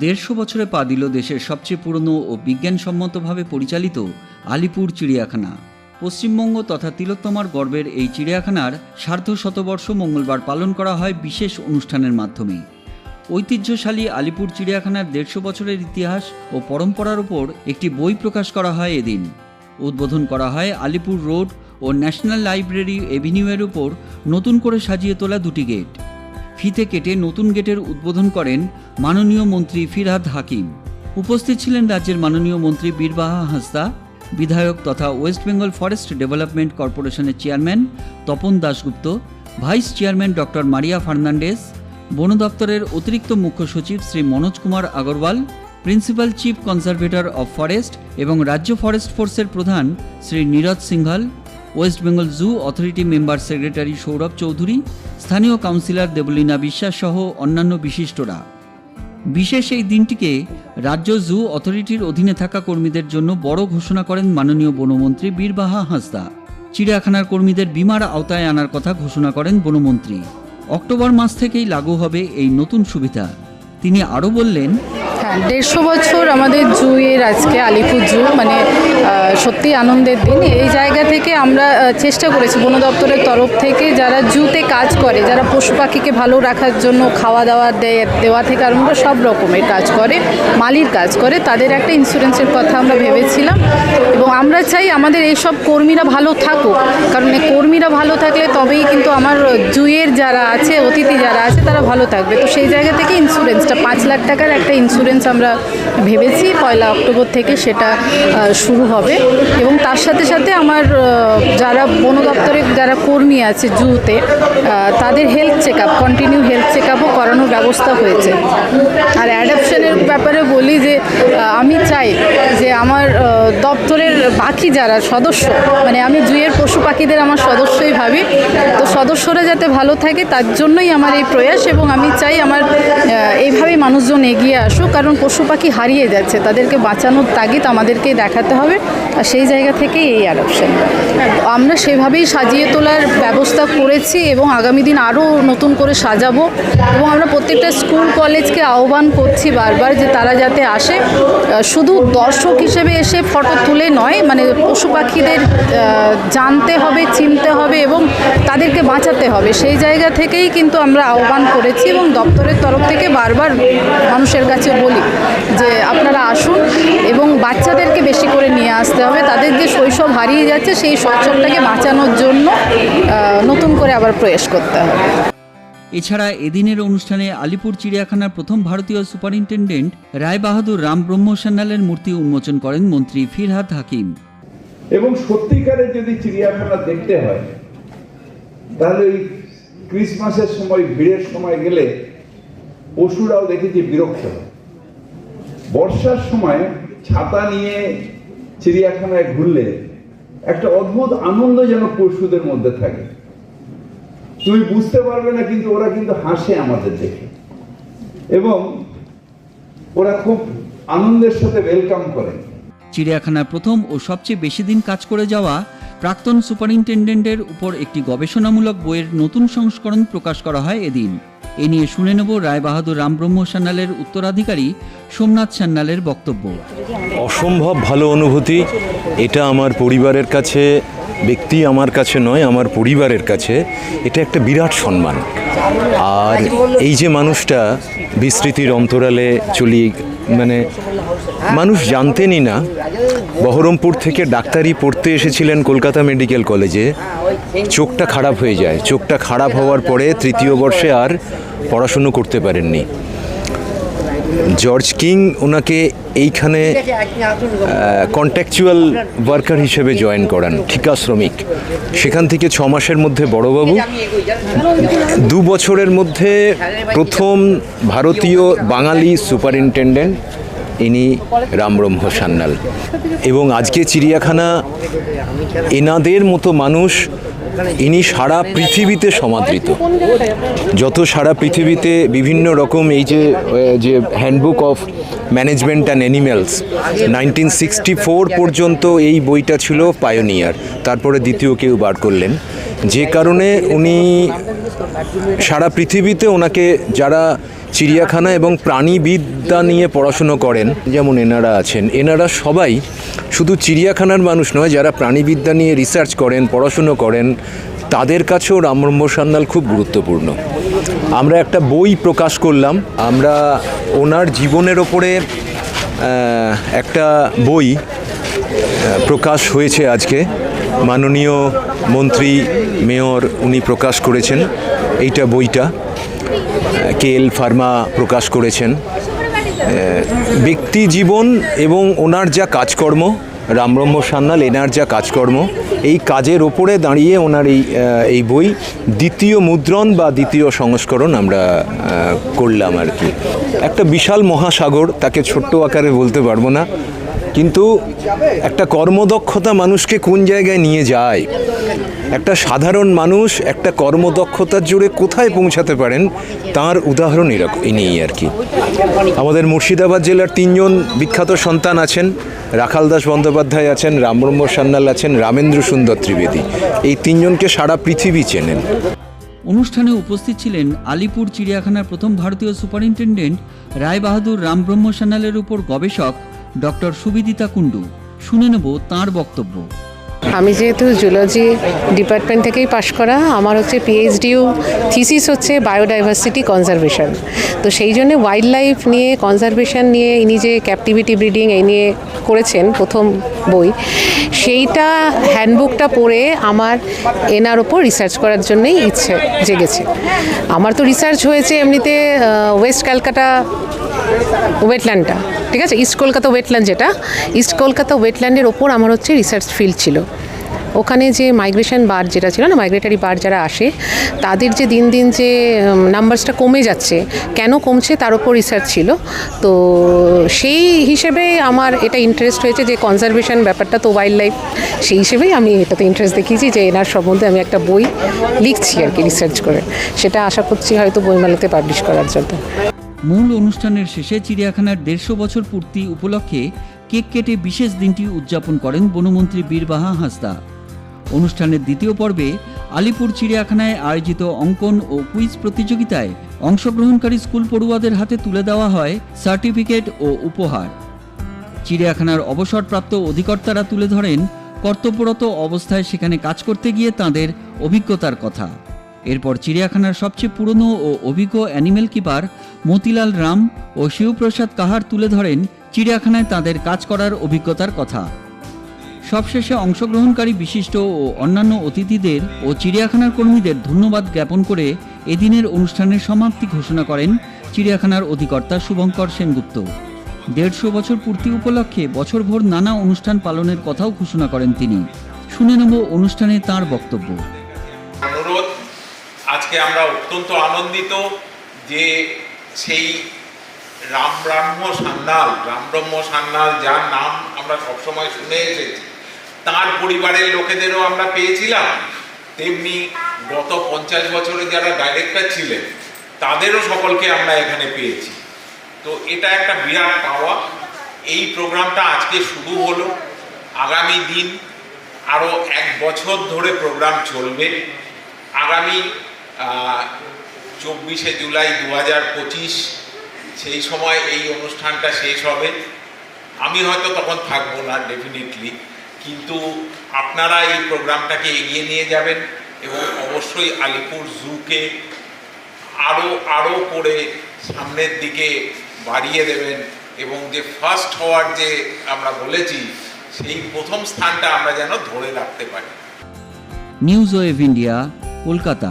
দেড়শো বছরে পা দিল দেশের সবচেয়ে পুরনো ও বিজ্ঞানসম্মতভাবে পরিচালিত আলিপুর চিড়িয়াখানা। পশ্চিমবঙ্গ তথা তিলোত্তমার গর্বের এই চিড়িয়াখানার সার্ধ শতবর্ষ মঙ্গলবার পালন করা হয় বিশেষ অনুষ্ঠানের মাধ্যমে। ঐতিহ্যশালী আলিপুর চিড়িয়াখানার দেড়শো বছরের ইতিহাস ও পরম্পরার উপর একটি বই প্রকাশ করা হয় এদিন। উদ্বোধন করা হয় আলিপুর রোড ও ন্যাশনাল লাইব্রেরি এভিনিউয়ের উপর নতুন করে সাজিয়ে তোলা দুটি গেট। ফিতে কেটে নতুন গেটের উদ্বোধন করেন মাননীয় মন্ত্রী ফিরহাদ হাকিম। উপস্থিত ছিলেন রাজ্যের মাননীয় মন্ত্রী বীরবাহা হাসদা, বিধায়ক তথা ওয়েস্ট বেঙ্গল ফরেস্ট ডেভেলপমেন্ট কর্পোরেশনের chairman Tapan Dasgupta, vice chairman doctor Maria Fernandes বন দপ্তরের অতিরিক্ত মুখ্য সচিব Shri Manoj Kumar Agarwal, principal chief conservator of forest এবং রাজ্য ফরেস্ট ফোর্সের প্রধান Shri Niraj Singhal West Bengal zoo authority member secretary Sourav Chowdhury, স্থানীয় কাউন্সিলর দেবলীনা বিশ্বাস সহ অন্যান্য বিশিষ্টরা। বিশেষ এই দিনটিকে রাজ্য জু অথরিটির অধীনে থাকা কর্মীদের জন্য বড় ঘোষণা করেন মাননীয় বনমন্ত্রী বীরবাহা হাসদা। চিড়িয়াখানার কর্মীদের বিমার আওতায় আনার কথা ঘোষণা করেন বনমন্ত্রী। অক্টোবর মাস থেকেই লাগু হবে এই নতুন সুবিধা। তিনি আরও বললেন হ্যাঁ দেড়শো বছর আমাদের জুয়ের আজকে আলিপুর জু মানে সত্যি আনন্দের দিন। এই জায়গা থেকে আমরা চেষ্টা করেছি বন দপ্তরের তরফ থেকে যারা জুতে কাজ করে, যারা পশু পাখিকে ভালো রাখার জন্য খাওয়া দাওয়া দেয় দেওয়া থেকে আরম্ভ সব রকমের কাজ করে, মালির কাজ করে, তাদের একটা ইন্স্যুরেন্সের কথা আমরা ভেবেছিলাম। এবং আমরা চাই আমাদের এইসব কর্মীরা ভালো থাকুক। কারণ কর্মীরা ভালো থাকলে তবেই কিন্তু আমার জুয়ের যারা আছে, অতিথি যারা আছে, তারা ভালো থাকবে। তো সেই জায়গা থেকে ইন্স্যুরেন্সটা, পাঁচ লাখ টাকার একটা ইন্স্যুরেন্স আমরা ভেবেছি, পয়লা অক্টোবর থেকে সেটা শুরু হবে। এবং তার সাথে সাথে আমার যারা বন দপ্তরের যারা কর্মী আছে জুতে তাদের health check up continue health check আপও করানোর ব্যবস্থা হয়েছে। আর অ্যাডাপশনের ব্যাপারে বলি যে আমি চাই যে আমার দপ্তরের বাকি যারা সদস্য মানে আমি জুয়ের পশু পাখিদের আমার সদস্যই ভাবি, তো সদস্যরা যাতে ভালো থাকে তার জন্যই আমার এই প্রয়াস এবং আমি চাই আমার এইভাবেই মানুষজন এগিয়ে আসুক, কারণ পশু পাখি হারিয়ে যাচ্ছে, তাদেরকে বাঁচানোর তাগিদ আমাদেরকে দেখাতে হবে, আর সেই জায়গা থেকেই এই অ্যাডপশন আমরা সেভাবেই সাজিয়ে তোলার ব্যবস্থা করেছি এবং আগামী দিন আরও নতুন করে সাজাবো এবং আমরা প্রত্যেকটা স্কুল, কলেজকে আহ্বান করছি বারবার যে তারা যাতে আসে। শুধু দর্শক হিসেবে এসে ফটো তুলে নয় মানে পশু পাখিদের জানতে হবে, চিনতে হবে এবং তাদেরকে বাঁচাতে হবে। সেই জায়গা থেকেই কিন্তু আমরা আহ্বান করেছি এবং দপ্তরের তরফ থেকে বারবার মানুষের কাছে বলি যে আপনারা আসুন এবং বাচ্চাদেরকে বেশি করে নিয়ে আসতে হবে। তাদের যে শৈশব হারিয়ে যাচ্ছে সেই শৈশবটাকে বাঁচানোর জন্য নতুন করে আবার প্রয়াস করতে হবে। এছাড়া এদিনের অনুষ্ঠানে আলিপুর চিড়িয়াখানার প্রথম ভারতীয় সুপারিনটেন্ডেন্ট রায় বাহাদুর রাম ব্রহ্ম সান্যালের মূর্তি উন্মোচন করেন মন্ত্রী ফিরহাদ হাকিম। এবং সত্যিকারের যদি চিড়িয়াখানা দেখতে হয় তাহলে ওই ক্রিসমাসের সময় ভিড়ের সময় গেলে পশুরাও দেখেছি বিরক্ত হয়। বর্ষার সময় ছাতা নিয়ে চিড়িয়াখানায় ঘুরলে একটা অদ্ভুত আনন্দ যেন পশুদের মধ্যে থাকে। তুমি বুঝতে পারবে না কিন্তু ওরা কিন্তু হাসে আমাদের দেখে। এবং ওরা খুব আনন্দের সাথে ওয়েলকাম করে। চিড়িয়াখানায় প্রথম ও সবচেয়ে বেশি দিন কাজ করে যাওয়া প্রাক্তন সুপারিনটেন্ডেন্টের উপর একটি গবেষণামূলক বইয়ের নতুন সংস্করণ প্রকাশ করা হয় এদিন। এ নিয়ে শুনে নেব রায় বাহাদুর রামব্রহ্ম সান্যালের উত্তরাধিকারী সোমনাথ সান্যালের বক্তব্য। অসম্ভব ভালো অনুভূতি। এটা আমার পরিবারের কাছে, ব্যক্তি আমার কাছে নয়, আমার পরিবারের কাছে। এটা একটা বিরাট সম্মান। আর এই যে মানুষটা বিস্তৃতির অন্তরালে চলি মানে মানুষ জানতেনই না। বহরমপুর থেকে ডাক্তারি পড়তে এসেছিলেন কলকাতা মেডিকেল কলেজে। চোখটা খারাপ হয়ে যায়। চোখটা খারাপ হওয়ার পরে তৃতীয় বর্ষে আর পড়াশুনো করতে পারেননি। জর্জ কিং ওনাকে এইখানে কন্ট্যাকচুয়াল ওয়ার্কার হিসেবে জয়েন করান ঠিকা শ্রমিক সেখান থেকে ছ মাসের মধ্যে বড়বাবু। দু বছরের মধ্যে প্রথম ভারতীয় বাঙালি সুপারিনটেন্ডেন্ট ইনি রামব্রহ্ম সান্যাল। এবং আজকে চিড়িয়াখানা এনাদের মতো মানুষ ইনি সারা পৃথিবীতে সমাদৃত। যত সারা পৃথিবীতে বিভিন্ন রকম এই যে যে handbook of management and animals nineteen sixty four পর্যন্ত এই বইটা ছিল পায়োনিয়ার তারপরে দ্বিতীয় কেউ বার করলেন। যে কারণে উনি সারা পৃথিবীতে ওনাকে যারা চিড়িয়াখানা এবং প্রাণীবিদ্যা নিয়ে পড়াশুনো করেন। যেমন এনারা আছেন। এনারা সবাই শুধু চিড়িয়াখানার মানুষ নয়, যারা প্রাণীবিদ্যা নিয়ে রিসার্চ করেন, পড়াশুনো করেন, তাদের কাছেও রামব্রহ্ম সান্যাল খুব গুরুত্বপূর্ণ। আমরা একটা বই প্রকাশ করলাম। আমরা ওনার জীবনের ওপরে একটা বই প্রকাশ হয়েছে আজকে। মাননীয় মন্ত্রী, মেয়র উনি প্রকাশ করেছেন এইটা বইটা। কেএল ফার্মা প্রকাশ করেছেন। ব্যক্তি জীবন এবং ওনার যা কাজকর্ম, রামব্রহ্ম সান্যাল, এনার যা কাজকর্ম, এই কাজের ওপরে দাঁড়িয়ে ওনার এই এই বই দ্বিতীয় মুদ্রণ বা দ্বিতীয় সংস্করণ আমরা করলাম আর কি। একটা বিশাল মহাসাগর, তাকে ছোট্ট আকারে বলতে পারব না। কিন্তু একটা কর্মদক্ষতা মানুষকে কোন জায়গায় নিয়ে যায়? একটা সাধারণ মানুষ একটা কর্মদক্ষতার জোরে কোথায় পৌঁছাতে পারেন? তার উদাহরণ এরকম ইনিই আর কি। আমাদের মুর্শিদাবাদ জেলার তিনজন বিখ্যাত সন্তান আছেন, রাখাল দাস বন্দ্যোপাধ্যায় আছেন, রামব্রহ্ম সান্যাল আছেন, রামেন্দ্র সুন্দর ত্রিবেদী। এই তিনজনকে সারা পৃথিবী চেনেন। অনুষ্ঠানে উপস্থিত ছিলেন আলিপুর চিড়িয়াখানার প্রথম ভারতীয় সুপারিনটেন্ডেন্ট রায় বাহাদুর রামব্রহ্ম সান্যালের উপর গবেষক ডক্টর সুবিদিতা কুণ্ডু। শুনে নেব তাঁর বক্তব্য। আমি যেহেতু জুলজি ডিপার্টমেন্ট থেকেই পাশ করা, আমার হচ্ছে পিএইচডিও থিসিস হচ্ছে বায়োডাইভার্সিটি কনজারভেশন তো সেই জন্য ওয়াইল্ড লাইফ নিয়ে কনজারভেশন নিয়ে, ইনি যে ক্যাপটিভিটি ব্রিডিং এই নিয়ে করেছেন প্রথম বই, সেইটা হ্যান্ডবুকটা পড়ে আমার এনার ওপর রিসার্চ করার জন্যই ইচ্ছে জেগেছে। আমার তো রিসার্চ হয়েছে এমনিতে ওয়েস্ট ক্যালকাটা ওয়েটল্যান্ডটা ঠিক আছে? ইস্ট কলকাতা ওয়েটল্যান্ড যেটা ইস্ট কলকাতা ওয়েটল্যান্ডের ওপর আমার হচ্ছে রিসার্চ ফিল্ড ছিল। ওখানে যে মাইগ্রেশন বার যেটা ছিল না মাইগ্রেটারি বার যারা আসে, তাদের যে দিন দিন যে নাম্বারসটা কমে যাচ্ছে, কেন কমছে তার উপর রিসার্চ ছিল। তো সেই হিসেবে আমার এটা ইন্টারেস্ট হয়েছে যে কনজারভেশন ব্যাপারটা তো ওয়াইল্ড লাইফ সেই হিসেবেই আমি এটাতে ইন্টারেস্ট দেখিয়েছি যে এনার সম্বন্ধে আমি একটা বই লিখছি আর কি রিসার্চ করে। সেটা আশা করছি হয়তো বইমেলাতে পাবলিশ করার জন্য। মূল অনুষ্ঠানের শেষে চিড়িয়াখানার দেড়শো বছর পূর্তি উপলক্ষে কেক কেটে বিশেষ দিনটি উদযাপন করেন বনমন্ত্রী বীরবাহা হাঁসদা। অনুষ্ঠানের দ্বিতীয় পর্বে আলিপুর চিড়িয়াখানায় আয়োজিত অঙ্কন ও কুইজ প্রতিযোগিতায় অংশগ্রহণকারী স্কুল পড়ুয়াদের হাতে তুলে দেওয়া হয় সার্টিফিকেট ও উপহার। চিড়িয়াখানার অবসরপ্রাপ্ত অধিকর্তারা তুলে ধরেন, কর্তব্যরত অবস্থায় সেখানে কাজ করতে গিয়ে তাঁদের অভিজ্ঞতার কথা। এরপর চিড়িয়াখানার সবচেয়ে পুরনো ও অভিজ্ঞ অ্যানিমেল কিপার মতিলাল রাম ও শিবপ্রসাদ কাহার তুলে ধরেন চিড়িয়াখানায় তাদের কাজ করার অভিজ্ঞতার কথা। সবশেষে অংশগ্রহণকারী বিশিষ্ট ও অন্যান্য অতিথিদের ও চিড়িয়াখানার কর্মীদের ধন্যবাদ জ্ঞাপন করে এদিনের অনুষ্ঠানের সমাপ্তি ঘোষণা করেন চিড়িয়াখানার অধিকর্তা শুভঙ্কর সেনগুপ্ত। দেড়শো বছর পূর্তি উপলক্ষে বছরভর নানা অনুষ্ঠান পালনের কথাও ঘোষণা করেন তিনি। শুনে নেব অনুষ্ঠানে তার বক্তব্য। অনুরোধ আজকে আমরা অত্যন্ত আনন্দিত যে সেই রামব্রহ্ম সান্যাল রামব্রহ্ম সান্যাল, যার নাম আমরা সবসময় শুনে এসেছি, তার পরিবারের লোকেদেরও আমরা পেয়েছিলাম। তেমনি গত পঞ্চাশ বছরে যারা ডাইরেক্টর ছিলেন, তাদেরও সকলকে আমরা এখানে পেয়েছি। তো এটা একটা বিরাট পাওয়া। এই প্রোগ্রামটা আজকে শুরু হলো। আগামী দিন আরও এক বছর ধরে প্রোগ্রাম চলবে। আগামী চব্বিশে জুলাই দু হাজার পঁচিশ, সেই সময় এই অনুষ্ঠানটা শেষ হবে। আমি হয়তো তখন থাকব না ডেফিনেটলি কিন্তু আপনারা এই প্রোগ্রামটাকে এগিয়ে নিয়ে যাবেন এবং অবশ্যই আলিপুর জুকে আরও আরও করে সামনের দিকে বাড়িয়ে দেবেন এবং যে ফার্স্ট হওয়ার যে আমরা বলেছি, সেই প্রথম স্থানটা আমরা যেন ধরে রাখতে পারি। News wave India Kolkata